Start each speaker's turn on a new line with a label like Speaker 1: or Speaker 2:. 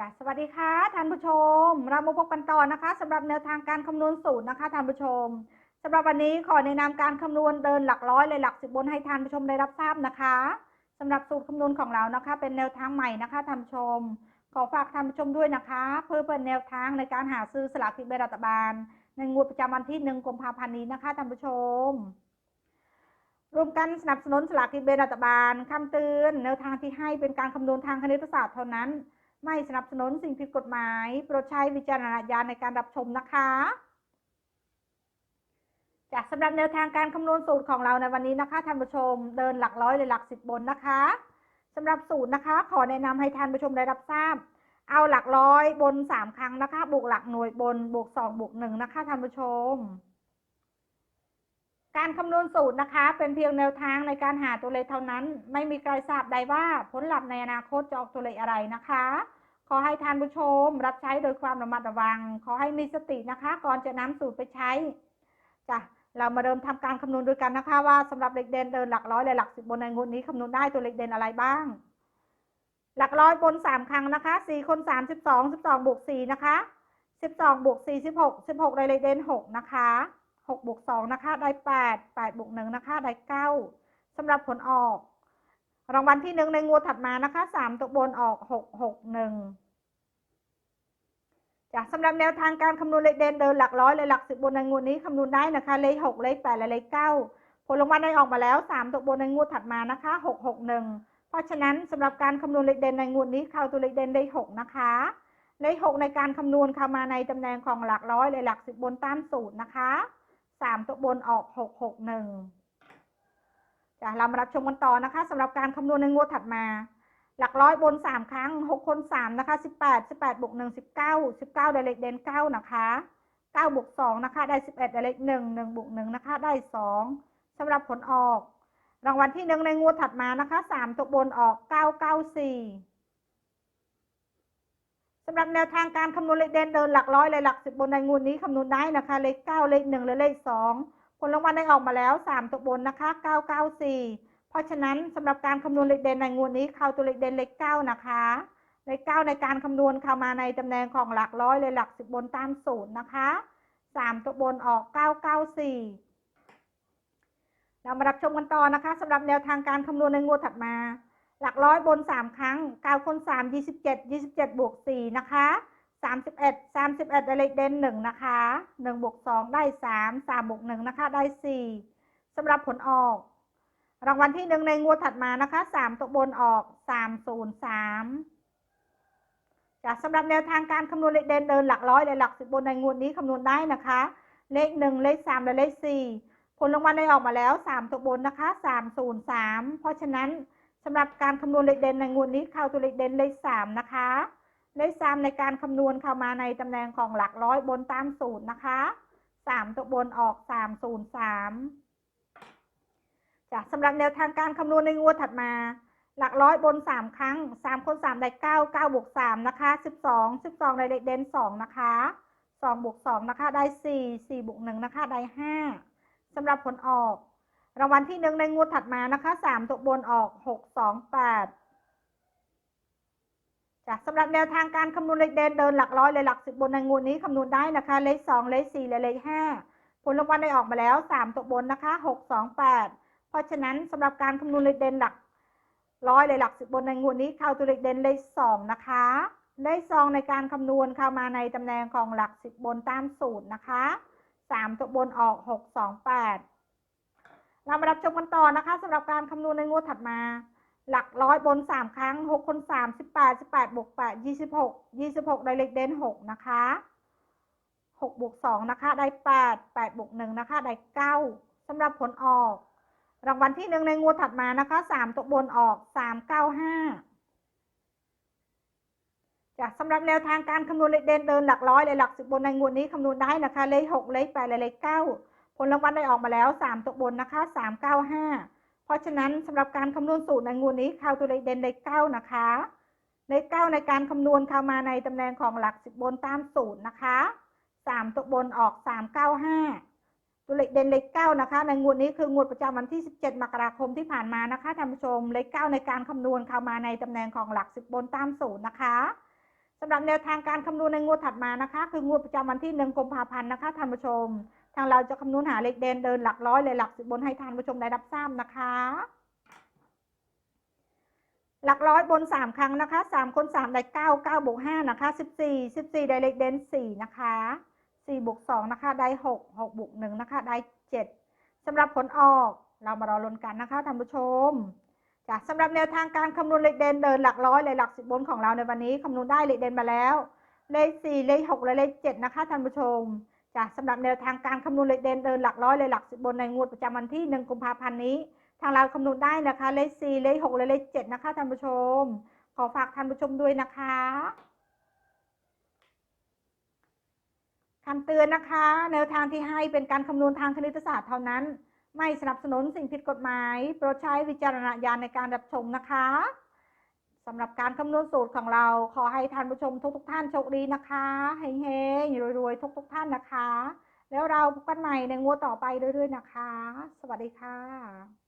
Speaker 1: จ้ะสวัสดีค่ะท่านผู้ชม เรามาพบกันต่อนะคะสำหรับแนวทางการคำนวณสูตรนะคะท่านผู้ชมสำหรับวันนี้ขอแนะนำการคำนวณเดินหลักร้อยเลยหลักสิบบนให้ท่านผู้ชมได้รับทราบนะคะสำหรับสูตรคำนวณของเรานะคะ เป็นแนวทางใหม่นะคะท่านผู้ชม ขอฝากท่านผู้ชมด้วยนะคะ เพื่อเป็นแนวทางในการหาซื้อสลากกินแบ่งรัฐบาล ในงวดประจำวันที่หนึ่งกุมภาพันธ์นี้นะคะท่านผู้ชมรวมกันสนับสนุนสลากกินแบ่งรัฐบาลคำเตือนแนวทางที่ให้เป็นการคำนวณทางคณิตศาสตร์เท่านั้น ไม่สนับสนุนสิ่งผิดกฎหมาย โปรดใช้วิจารณญาณในการรับชมนะคะจากสำหรับแนวทางการคำนวณสูตรของเราในวันนี้นะคะท่านผู้ชมเดินหลักร้อยหรือหลักสิบบนนะคะสำหรับสูตรนะคะ ขอแนะนำให้ท่านผู้ชมได้รับทราบ เอาหลักร้อยบนสามครั้งนะคะบวกหลักหน่วยบนบวกสองบวกหนึ่งนะคะท่านผู้ชม การคำนวณสูตรนะคะ เป็นเพียงแนวทางในการหาตัวเลขเท่านั้น ไม่มีใครทราบใดว่าผลลัพธ์ในอนาคตจะออกตัวเลขอะไรนะคะ ขอให้ท่านผู้ชม รับใช้โดยความระมัดระวัง ขอให้มีสตินะคะ ก่อนจะนำสูตรไปใช้จ้ะเรามาเริ่มทำการคำนวณด้วยกันนะคะ ว่าสำหรับเลขเด่นเดินหลักร้อยและหลักสิบบนในงวดนี้คำนวณได้ตัวเลขเด่นอะไรบ้าง หลักร้อยบนสามครั้งนะคะสี่คนสามสิบสองสิบสองบวกสี่นะคะสิบสองบวกสี่สิบหกสิบหกได้เลขเด่นหกนะคะ หกบวกสองนะคะ ได้แปดแปดบวกหนึ่งนะคะ ได้เก้าสำหรับผลออก รางวัลที่หนึ่งในงวดถัดมานะคะสามตัวบนออกหกหกหนึ่งจากสำหรับแนวทางการคำนวณเลขเด่นเดินหลักร้อยเลยหลักสิบบนในงวดนี้คำนวณได้นะคะ เลขหกเลขแปดและเลขเก้าผลรางวัลได้ออกมาแล้วสามตัวบนในงวดถัดมานะคะหกหกหนึ่งเพราะฉะนั้นสำหรับการคำนวณเลขเด่นในงวดนี้เข้าตัวเลขเด่นได้หกนะคะเลขหกในการคำนวณเข้ามาในตำแหน่งของหลักร้อยเลยหลักสิบบนตามสูตรนะคะ สามตัวบนออกหกหกหนึ่งจะเรามารับชมกันต่อนะคะสำหรับการคำนวณในงวดถัดมา หลักร้อยบนสามครั้งหกคนสามนะคะสิบแปดสิบแปดบวกหนึ่งสิบเก้าสิบเก้าได้เลขเด่นเก้านะคะเก้าบวกสองนะคะได้สิบเอ็ดได้เลขหนึ่งหนึ่งบวกหนึ่งนะคะได้สองสำหรับผลออก รางวัลที่หนึ่งในงวดถัดมานะคะสามตัวบนออกเก้าเก้าสี่ำหรับแนวทางการคำนวณเลขเด่นเดินหลักร้อยเลยหลักสิบบนในงวดนี้คำนวณได้นะคะ เลขเก้าเลขหนึ่งและเลขสองผลรางวัลได้ออกมาแล้วสามตัวบนนะคะเก้าเก้าสี่เพราะฉะนั้นสำหรับการคำนวณเลขเด่นในงวดนี้เข้าตัวเลขเด่นเลขเก้านะคะเลขเก้าในการคำนวณเข้ามาในตำแหน่งของหลักร้อยเลยหลักสิบบนตามสูตรนะคะสามตัวบนออกเก้าเก้าสี่เรามารับชมกันต่อนะคะสำหรับแนวทางการคำนวณในงวดถัดมา หลักร้อยบนสามครั้งเก้าคนสามยี่สิบเจ็ดยี่สิบเจ็ดบวกสี่นะคะสามสิบเอ็ดสามสิบเอ็ดได้เลขเด่นหนึ่งนะคะหนึ่งบวกสองได้สามสามบวกหนึ่งนะคะ ได้สี่สำหรับผลออก รางวัลที่หนึ่งในงวดถัดมานะคะสามตัวบนออกสามศูนย์สามจากสำหรับแนวทางการคำนวณเลขเด่นเดินหลักร้อยเลยหลักสิบบนในงวดนี้คำนวณได้นะคะ เลขหนึ่งเลขสามและเลขสี่ผลรางวัลได้ออกมาแล้ว 3ตัวบนนะคะ 303 เพราะฉะนั้น สำหรับการคำนวณเลขเด่นในงวดนี้เข้าตัวเลขเด่นเลข3นะคะ เลข3ในการคำนวณเข้ามาในตำแหน่งของหลักร้อยบนตามสูตรนะคะ3ตัวบนออก303จากสำหรับแนวทางการคำนวณในงวดถัดมา หลักร้อยบน3ครั้ง3คน3ได้9 9บวก3นะคะ12 12ได้เลขเด่น2นะคะ2บวก2นะคะได้4 4บวก1นะคะได้5สำหรับผลออก รางวัลที่หนึ่งในงวดถัดมานะคะสามตัวบนออกหกสองแปดจากสำหรับแนวทางการคำนวณเลขเด่นเดินหลักร้อยเลยหลักสิบบนในงวดนี้คำนวณได้นะคะ เลขสองเลขสี่และเลขห้าผลรางวัลได้ออกมาแล้วสามตัวบนนะคะหกสองแปดเพราะฉะนั้นสำหรับการคำนวณเลขเด่นหลักร้อยเลยหลักสิบบนในงวดนี้เข้าตัวเลขเด่นเลขสองนะคะเลขสองในการคำนวณเข้ามาในตำแหน่งของหลักสิบบนตามสูตรนะคะสามตัวบนออกหกสองแปด เรามารับชมกันต่อนะคะสำหรับการคำนวณในงวดถัดมา หลักร้อยบนสามครั้งหกคนสามสิบแปดสิบแปดบวกแปดยี่สิบหกยี่สิบหกได้เลขเด่นหกนะคะหกบวกสองนะคะ ได้แปดแปดบวกหนึ่งนะคะ ได้เก้าสำหรับผลออก รางวัลที่หนึ่งในงวดถัดมานะคะสามตัวบนออกสามเก้าห้าจากสำหรับแนวทางการคำนวณเลขเด่นเดินหลักร้อยเลยหลักสิบบนในงวดนี้คำนวณได้นะคะ เลขหกเลขแปดเลขเก้า ผลรางวัลได้ออกมาแล้วสามตัวบนนะคะสามเก้าห้าเพราะฉะนั้นสำหรับการคำนวณสูตรในงวดนี้เข้าตัวเลขเด่นเลขเก้านะคะ เลขเก้าในการคำนวณเข้ามาในตำแหน่งของหลักสิบบนตามสูตรนะคะสามตัวบนออกสามเก้าห้าตัวเลขเด่นเลขเก้านะคะ ในงวดนี้คืองวดประจำวันที่สิบเจ็ดมกราคมที่ผ่านมานะคะท่านผู้ชม เลขเก้าในการคำนวณเข้ามาในตำแหน่งของหลักสิบบนตามสูตรนะคะสำหรับแนวทางการคำนวณในงวดถัดมานะคะ คืองวดประจำวันที่หนึ่งกุมภาพันธ์นะคะท่านผู้ชมางเราจะคำนวณหาเลขเด่นเดินหลักร้อยเลยหลักสิบบนให้ท่านผู้ชมได้รับทราบนะคะ หลักร้อยบนสามครั้งนะคะสามคนสามได้เก้าเก้าบวกห้านะคะสิบสี่สิบสี่ได้เลขเด่นสี่นะคะสี่บวกสองนะคะได้หกหกบวกหนึ่งนะคะได้เจ็ดสำหรับผลออกเรามารอลุ้นกันนะคะท่านผู้ชมจ้ะสำหรับแนวทางการคำนวณเลขเด่นเดินหลักร้อยเลยหลักสิบบนของเราในวันนี้คำนวณได้เลขเด่นมาแล้ว เลขสี่เลขหกและเลขเจ็ดนะคะท่านผู้ชม จ้ะสำหรับแนวทางการคำนวณเลขเด่นเดินหลักร้อยเลยหลักสิบบนในงวดประจำวันที่หนึ่งกุมภาพันธ์นี้ ทางเราคำนวณได้นะคะเลขสี่เลขหกและเลขเจ็ดนะคะท่านผู้ชม ขอฝากท่านผู้ชมด้วยนะคะคำเตือนนะคะ แนวทางที่ให้เป็นการคำนวณทางคณิตศาสตร์เท่านั้น ไม่สนับสนุนสิ่งผิดกฎหมาย โปรดใช้วิจารณญาณในการรับชมนะคะ สำหรับการคำนวณสูตรของเราขอให้ท่านผู้ชมทุกๆท่านโชคดีนะคะเฮงๆรวยๆทุกๆท่านนะคะ แล้วเราพบกันใหม่ในงวดต่อไปเรื่อยๆนะคะ สวัสดีค่ะ